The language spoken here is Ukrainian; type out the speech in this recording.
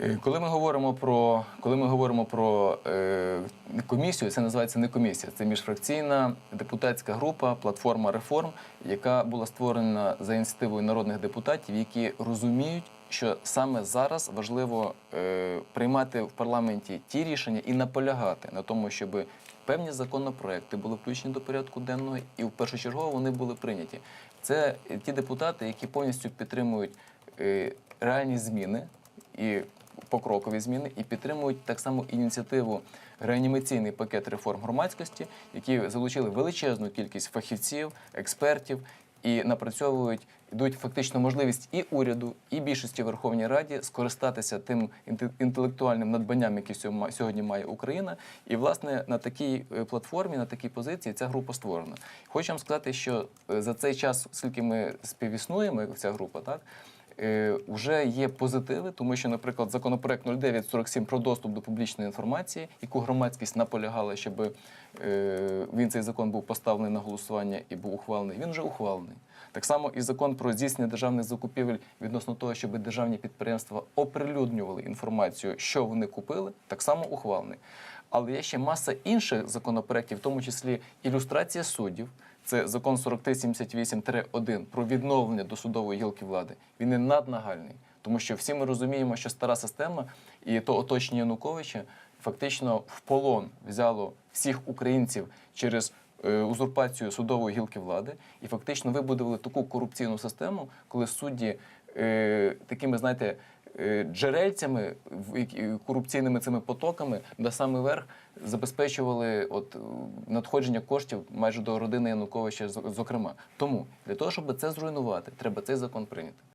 Е, Коли ми говоримо про коли ми говоримо про е, комісію, це називається не комісія, це міжфракційна депутатська група платформа реформ, яка була створена за ініціативою народних депутатів, які розуміють, що саме зараз важливо е, приймати в парламенті ті рішення і наполягати на тому, щоб певні законопроекти були включені до порядку денного, і в першочергово вони були прийняті. Це ті депутати, які повністю підтримують е, реальні зміни і покрокові зміни, і підтримують так само ініціативу реанімаційний пакет реформ громадськості, які залучили величезну кількість фахівців, експертів і напрацьовують, дають фактично можливість і уряду, і більшості Верховній Раді скористатися тим інтелектуальним надбанням, які сьогодні має Україна. І власне на такій е, платформі, на такій позиції ця група створена. Хочу вам сказати, що е, за цей час, скільки ми співіснуємо, ця група, так. Е, Вже є позитиви, тому що, наприклад, законопроект 0947 про доступ до публічної інформації, яку громадськість наполягала, щоб е, він цей закон був поставлений на голосування і був ухвалений. Він вже ухвалений. Так само і закон про здійснення державних закупівель відносно того, щоб державні підприємства оприлюднювали інформацію, що вони купили, так само ухвалений. Але є ще маса інших законопроєктів, в тому числі ілюстрація суддів. Це закон 4378-1 про відновлення досудової гілки влади. Він є наднагальний, тому що всі ми розуміємо, що стара система і то оточення Януковича фактично в полон взяло всіх українців через е, узурпацію судової гілки влади і фактично вибудували таку корупційну систему, коли судді такими, знаєте, е, джерельцями, корупційними цими потоками на самий верх забезпечували от, е, надходження коштів майже до родини Януковича, зокрема. Тому для того, щоб це зруйнувати, треба цей закон прийняти.